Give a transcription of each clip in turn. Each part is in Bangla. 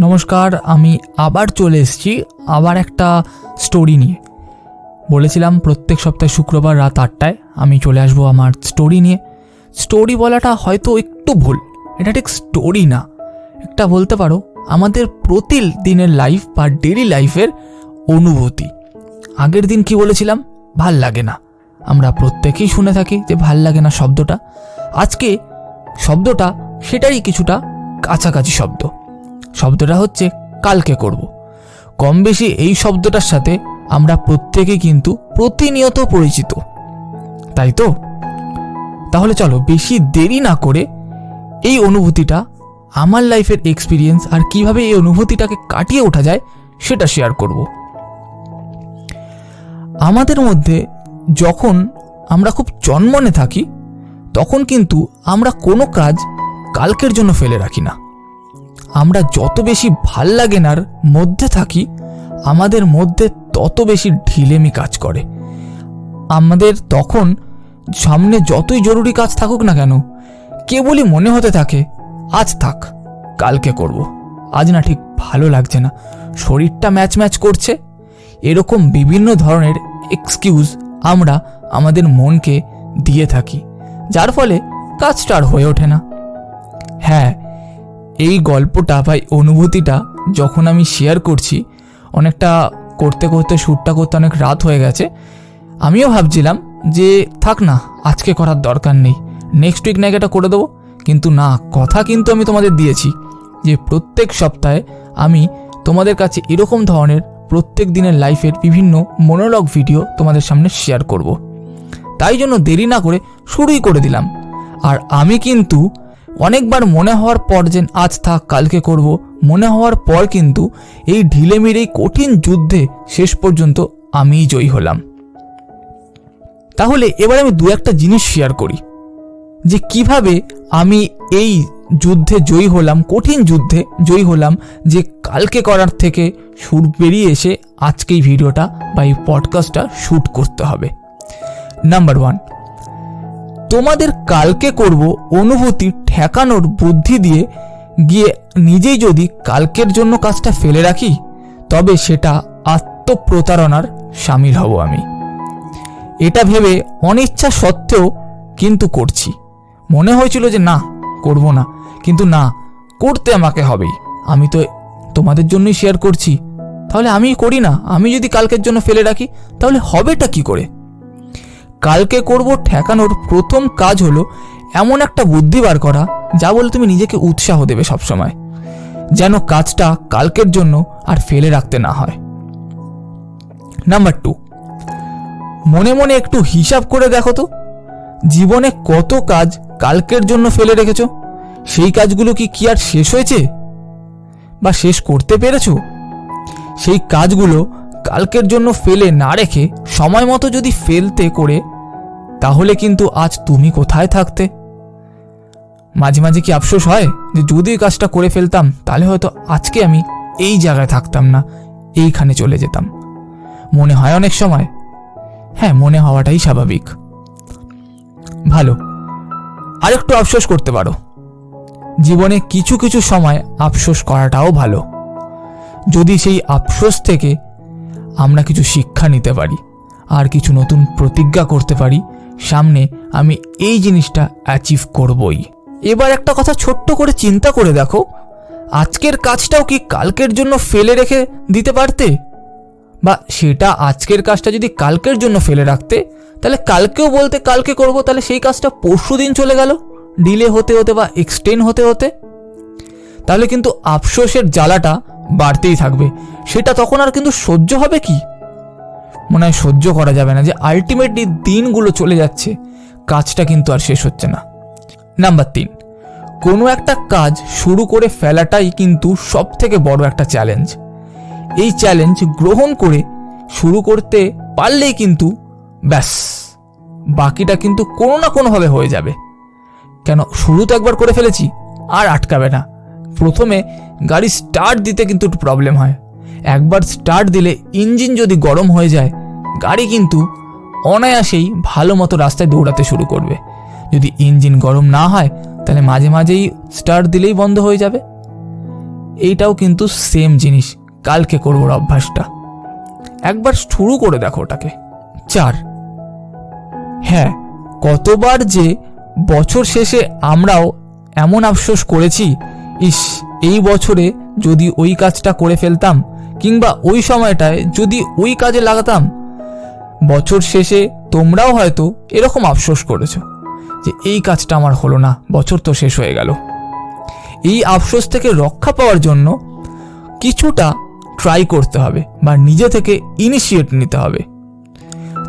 নমস্কার, আমি আবার চলে এসেছি আবার একটা স্টোরি নিয়ে। বলেছিলাম প্রত্যেক সপ্তাহে শুক্রবার রাত আটটায় আমি চলে আসব আমার স্টোরি নিয়ে। স্টোরি বলাটা হয়তো একটু ভুল, এটা ঠিক স্টোরি না। একটা বলতে পারো, আমাদের প্রতিদিনের লাইফ বা ডেলি লাইফের অনুভূতি। আগের দিন কি বলেছিলাম? ভালো লাগে না। আমরা প্রত্যেকেই শুনে থাকি যে ভালো লাগে না শব্দটা। আজকে শব্দটা সেটারই কিছুটা কাছাকাছি শব্দ। শব্দটা হচ্ছে কালকে করব। কম বেশি এই শব্দটার সাথে আমরা প্রত্যেকে কিন্তু প্রতিনিয়ত পরিচিত। তাই তো? তাহলে চলো বেশি দেরি না করে এই অনুভূতিটা, আমার লাইফের এক্সপিরিয়েন্স আর কীভাবে এই অনুভূতিটাকে কাটিয়ে ওঠা যায় সেটা শেয়ার করব। আমাদের মধ্যে যখন আমরা খুব চনমনে থাকি, তখন কিন্তু আমরা কোনো কাজ কালকের জন্য ফেলে রাখি না। আমরা যত বেশি ভালো লাগেনার মধ্যে থাকি, আমাদের মধ্যে তত বেশি ঢিলেমি কাজ করে। আমাদের তখন সামনে যতই জরুরি কাজ থাকুক না কেন, কেবলই মনে হতে থাকে, আজ থাক, কালকে করব। আজ না ঠিক ভালো লাগছে না। শরীরটা ম্যাচ ম্যাচ করছে। এরকম বিভিন্ন ধরনের এক্সকিউজ আমরা আমাদের মনকে দিয়ে থাকি, যার ফলে কাজটা আর হয়ে ওঠে না। হ্যাঁ এই গল্পটা এই অনুভূতিটা যখন আমি শেয়ার করছি, অনেকটা করতে করতে শ্যুটটা করতে অনেক রাত হয়ে গেছে। আমিও ভাবছিলাম যে, থাক না, আজকে করার দরকার নেই। নেক্সট উইক নাকি এটা করে দেবো। কিন্তু না, কথা কিন্তু আমি তোমাদের দিয়েছি যে, প্রত্যেক সপ্তাহে আমি তোমাদের কাছে এরকম ধরনের প্রত্যেক দিনের লাইফের বিভিন্ন মনোলগ ভিডিও তোমাদের সামনে শেয়ার করব। তাই জন্য দেরি না করে শুরুই করে দিলাম। আর আমি কিন্তু অনেকবার মনে হওয়ার পর যে আজ থাক কালকে করব, মনে হওয়ার পর কিন্তু এই ঢিলেমির এই কঠিন যুদ্ধে শেষ পর্যন্ত আমিই জয়ী হলাম। তাহলে এবার আমি দু একটা জিনিস শেয়ার করি, যে কীভাবে আমি এই যুদ্ধে জয়ী হলাম, কঠিন যুদ্ধে জয়ী হলাম, যে কালকে করার থেকে সুর বেরিয়ে এসে আজকে এই ভিডিওটা বা এই পডকাস্টটা শ্যুট করতে হবে। নাম্বার ওয়ান তোমাদের কালকে করব অনুভূতি ঠেকানোর বুদ্ধি দিয়ে গিয়ে নিজেই যদি কালকের জন্য কাজটা ফেলে রাখি, তবে সেটা আত্মপ্রতারণার সামিল হব আমি। এটা ভেবে অনিচ্ছা সত্ত্বেও কিন্তু করছি। মনে হয়েছিল যে না, করব না। কিন্তু না, করতে আমাকে হবেই। আমি তো তোমাদের জন্যই শেয়ার করছি। তাহলে আমি করি না। আমি যদি কালকের জন্য ফেলে রাখি, তাহলে হবেটা কি করে? কালকে করব ঠেকানোর প্রথম কাজ হলো এমন একটা বুদ্ধি বার করা যা বলে তুমি নিজেকে উৎসাহ দেবে সবসময়। যেন কাজটা কালকের জন্য আর ফেলে রাখতে না হয়। নাম্বার টু মনে মনে একটু হিসাব করে দেখো তো। জীবনে কত কাজ কালকের জন্য ফেলে রেখেছো? সেই কাজগুলো কি কি আর শেষ হয়েছে? বা শেষ করতে পেরেছ? সেই কাজগুলো কালকের জন্য ফেলে না রেখে সময় মতো যদি ফেলতে করে, তাহলে কিন্তু আজ তুমি কোথায় থাকতে? মাঝে মাঝে কি আফসোস হয় যে যদি কাজটা করে ফেলতাম, তাহলে হয়তো আজকে আমি এই জায়গায় থাকতাম না, এইখানে চলে যেতাম। মনে হয় অনেক সময়। হ্যাঁ মনে হওয়াটাই স্বাভাবিক। ভালো। আরেকটু আফসোস করতে পারো। জীবনে কিছু কিছু সময় আফসোস করাটাও ভালো। যদি সেই আফসোস থেকে আমরা কিছু শিক্ষা নিতে পারি, আর কিছু নতুন প্রতিজ্ঞা করতে পারি, সামনে আমি এই জিনিসটা অ্যাচিভ করবই। এবার একটা কথা ছোট্ট করে চিন্তা করে দেখো, আজকের কাজটাও কি কালকের জন্য ফেলে রেখে দিতে পারতে? বা সেটা আজকের কাজটা যদি কালকের জন্য ফেলে রাখতে, তাহলে কালকেও বলতে কালকে করব, তাহলে সেই কাজটা পরশু দিন চলে গেল ডিলে হতে হতে বা এক্সটেন্ড হতে হতে। তাহলে কিন্তু আফসোসের জ্বালাটা বাড়তেই থাকবে। সেটা তখন আর কিন্তু সহ্য হবে কি? মনে হয় সহ্য করা যাবে না যে আলটিমেটলি দিনগুলো চলে যাচ্ছে। কাজটা কিন্তু আর শেষ হচ্ছে না। নাম্বার তিন, কোনো একটা কাজ শুরু করে ফেলাটাই কিন্তু সব থেকে বড় একটা চ্যালেঞ্জ এই চ্যালেঞ্জ গ্রহণ করে শুরু করতে পারলেই কিন্তু ব্যাস, বাকিটা কিন্তু কোনো না কোনোভাবে হয়ে যাবে। কেন, শুরু তো একবার করে ফেলেছি, আর আটকাবে না। প্রথমে গাড়ি স্টার্ট দিতে কিন্তু একটু প্রবলেম হয়। একবার স্টার্ট দিলে ইঞ্জিন যদি গরম হয়ে যায়, গাড়ি কিন্তু অনায়াসেই ভালো মতো রাস্তায় দৌড়াতে শুরু করবে। যদি ইঞ্জিন গরম না হয়, তাহলে মাঝে মাঝেই স্টার্ট দিলেই বন্ধ হয়ে যাবে। এইটাও কিন্তু সেম জিনিস, কালকে করব অভ্যাসটা। একবার শুরু করে দেখো ওটাকে। চার। হ্যাঁ কতবার যে বছর শেষে আমরাও এমন আফসোস করেছি ইস, এই বছরে যদি ওই কাজটা করে ফেলতাম, কিংবা ওই সময়টায় যদি ওই কাজে লাগাতাম, বছর শেষে তোমরাও হয়তো এরকম আফসোস করেছ যে এই কাজটা আমার হলো না, বছর তো শেষ হয়ে গেল। এই আফসোস থেকে রক্ষা পাওয়ার জন্য কিছুটা ট্রাই করতে হবে বা নিজে থেকে ইনিশিয়েট নিতে হবে।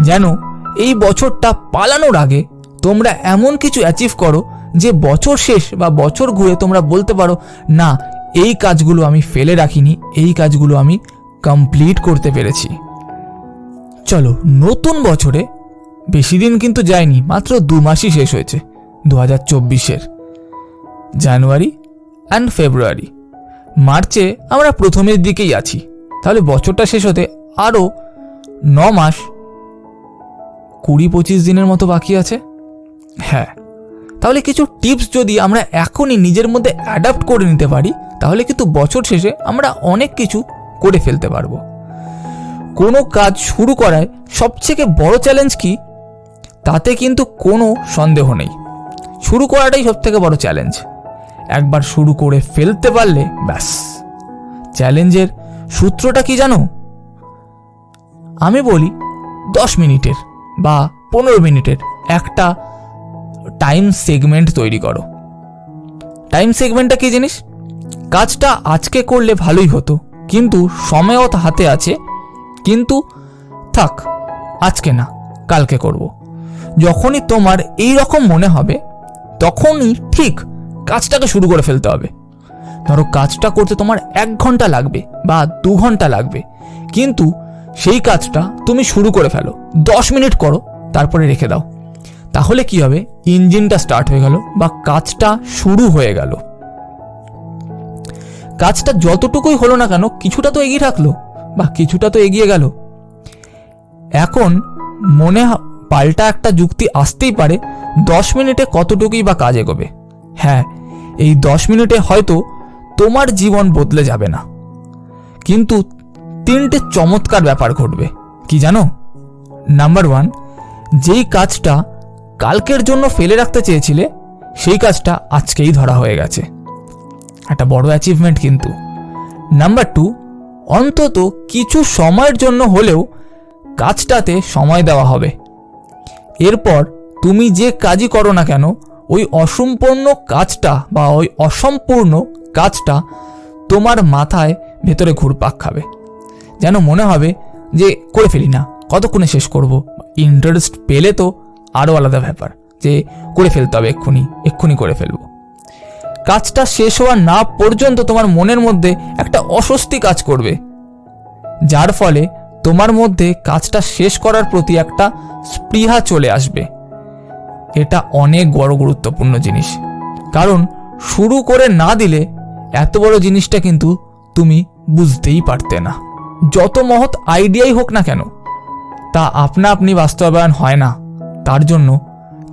যেন এই বছরটা পালানোর আগে তোমরা এমন কিছু অ্যাচিভ করো যে বছর শেষ বা বছর ঘুরে তোমরা বলতে পারো, না, এই কাজগুলো আমি ফেলে রাখিনি, এই কাজগুলো আমি কমপ্লিট করতে পেরেছি। চলো, নতুন বছরে বেশি দিন কিন্তু যায়নি, মাত্র দু মাসই শেষ হয়েছে, দু হাজার চব্বিশের জানুয়ারি অ্যান্ড ফেব্রুয়ারি মার্চে আমরা প্রথমের দিকেই আছি, তাহলে বছরটা শেষ হতে আরও ন মাস কুড়ি পঁচিশ দিনের মতো বাকি আছে? হ্যাঁ তাহলে কিছু টিপস যদি আমরা এখনই নিজের মধ্যে অ্যাডাপ্ট করে নিতে পারি, তাহলে কিন্তু বছর শেষে আমরা অনেক কিছু করে ফেলতে পারব। কোনো কাজ শুরু করায় সবথেকে বড় চ্যালেঞ্জ কি? তাতে কিন্তু কোনো সন্দেহ নেই। শুরু করাটাই সবথেকে বড় চ্যালেঞ্জ একবার শুরু করে ফেলতে পারলে ব্যাস। চ্যালেঞ্জের সূত্রটা কি জানো? আমি বলি দশ মিনিটের বা পনেরো মিনিটের একটা টাইম সেগমেন্ট তৈরি করো। টাইম সেগমেন্টটা কি জিনিস? কাজটা আজকে করলে ভালোই হতো, কিন্তু সময়ও হাতে আছে, কিন্তু থাক, আজকে না, কালকে করব। যখনই তোমার এই রকম মনে হবে, তখনই ঠিক কাজটাকে শুরু করে ফেলতে হবে। ধরো কাজটা করতে তোমার এক ঘণ্টা লাগবে বা দু ঘণ্টা লাগবে, কিন্তু সেই কাজটা তুমি শুরু করে ফেলো, দশ মিনিট করো, তারপরে রেখে দাও। তাহলে কি হবে? ইঞ্জিনটা স্টার্ট হয়ে গেল বা কাজটা শুরু হয়ে গেল। কাজটা যতটুকুই হলো না কেন, কিছুটা তো এগিয়ে রাখল বা কিছুটা তো এগিয়ে গেল। এখন মনে পাল্টা একটা যুক্তি আসতেই পারে, দশ মিনিটে কতটুকুই বা কাজ এগোবে। হ্যাঁ এই দশ মিনিটে হয়তো তোমার জীবন বদলে যাবে না। কিন্তু তিনটে চমৎকার ব্যাপার ঘটবে। কি জানো? নাম্বার ওয়ান যেই কাজটা কালকের জন্য ফেলে রাখতে চেয়েছিলে, সেই কাজটা আজকেই ধরা হয়ে গেছে। একটা বড় অ্যাচিভমেন্ট কিন্তু। নাম্বার টু অন্তত কিছু সময়ের জন্য হলেও কাজটাতে সময় দেওয়া হবে। এরপর তুমি যে কাজই করো না কেন, ওই অসম্পূর্ণ কাজটা বা ওই অসম্পূর্ণ কাজটা তোমার মাথায় ভেতরে ঘুরপাক খাবে। যেন মনে হবে যে, করে ফেলি না, কতক্ষণে শেষ করব? ইন্টারেস্ট পেলে তো আরও আলাদা ব্যাপার যে করে ফেলতে হবে এক্ষুনি এক্ষুনি করে ফেলব। কাজটা শেষ হওয়া না পর্যন্ত তোমার মনের মধ্যে একটা অস্বস্তি কাজ করবে। যার ফলে তোমার মধ্যে কাজটা শেষ করার প্রতি একটা স্পৃহা চলে আসবে। এটা অনেক বড় গুরুত্বপূর্ণ জিনিস। কারণ শুরু করে না দিলে এত বড় জিনিসটা কিন্তু তুমি বুঝতেই পারতে না। যত মহৎ আইডিয়াই হোক না কেন, তা আপনা আপনি বাস্তবায়ন হয় না। তার জন্য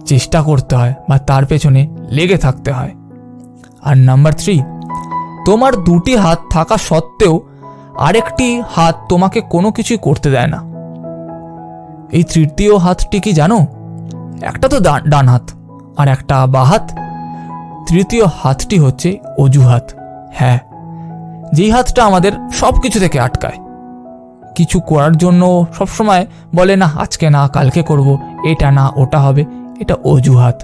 চেষ্টা করতে হয় বা তার পেছনে লেগে থাকতে হয়। আর নাম্বার থ্রি, তোমার দুটি হাত থাকা সত্ত্বেও আরেকটি হাত তোমাকে কোনো কিছুই করতে দেয় না। এই তৃতীয় হাতটি কি জানো? একটা তো ডান হাত আর একটা বা হাত। তৃতীয় হাতটি হচ্ছে অজুহাত। হ্যাঁ যেই হাতটা আমাদের সব কিছু থেকে আটকায়। কিছু করার জন্য সবসময় বলে, না, আজকে না, কালকে করব। এটা না, ওটা হবে, এটা অজুহাত।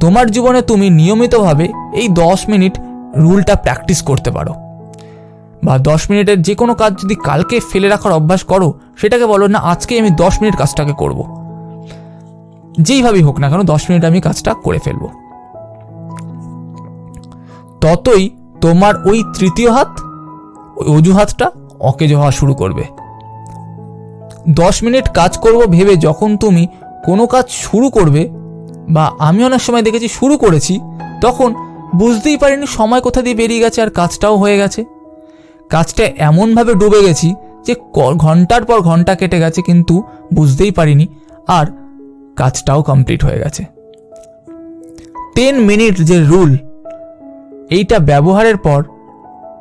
তোমার জীবনে তুমি নিয়মিতভাবে এই দশ মিনিট রুলটা প্র্যাকটিস করতে পারো। বা দশ মিনিটের যে কোনো কাজ যদি কালকে ফেলে রাখার অভ্যাস করো, সেটাকে বলো, না, আজকে আমি দশ মিনিট কাজটাকে করব। যেইভাবেই হোক না কেন, দশ মিনিট আমি কাজটা করে ফেলব। ততই তোমার ওই তৃতীয় হাত, ওই অজুহাতটা অকেজ হওয়া শুরু করবে। দশ মিনিট কাজ করব ভেবে যখন তুমি কোনো কাজ শুরু করবে বা আমি অনেক সময় দেখেছি শুরু করেছি, তখন বুঝতেই পারিনি সময় কোথা দিয়ে বেরিয়ে গেছে আর কাজটাও হয়ে গেছে। কাজটা এমনভাবে ডুবে গেছি যে ঘণ্টার পর ঘণ্টা কেটে গেছে কিন্তু বুঝতেই পারিনি আর কাজটাও কমপ্লিট হয়ে গেছে। টেন মিনিট যে রুল, এইটা ব্যবহারের পর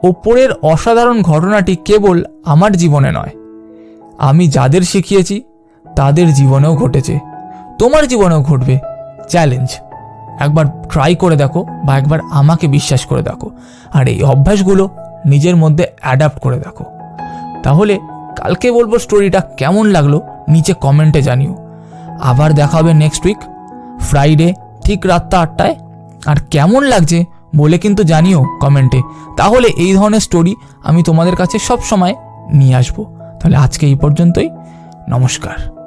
ওপরের অসাধারণ ঘটনাটি কেবল আমার জীবনে নয়। আমি যাদের শিখিয়েছি, তাদের জীবনেও ঘটেছে। তোমার জীবনেও ঘটবে। চ্যালেঞ্জ একবার ট্রাই করে দেখো বা একবার আমাকে বিশ্বাস করে দেখো। আর এই অভ্যাসগুলো নিজের মধ্যে অ্যাডাপ্ট করে দেখো। তাহলে কালকে বলব স্টোরিটা কেমন লাগল নিচে কমেন্টে জানিও। আবার দেখা হবে নেক্সট উইক ফ্রাইডে ঠিক রাতটা আটটায়। আর কেমন লাগছে বলে কিন্তু জানিও কমেন্টে তাহলে এই ধরনের স্টোরি আমি তোমাদের কাছে সব সময় নিয়ে আসব। তাহলে আজকে এই পর্যন্তই। নমস্কার।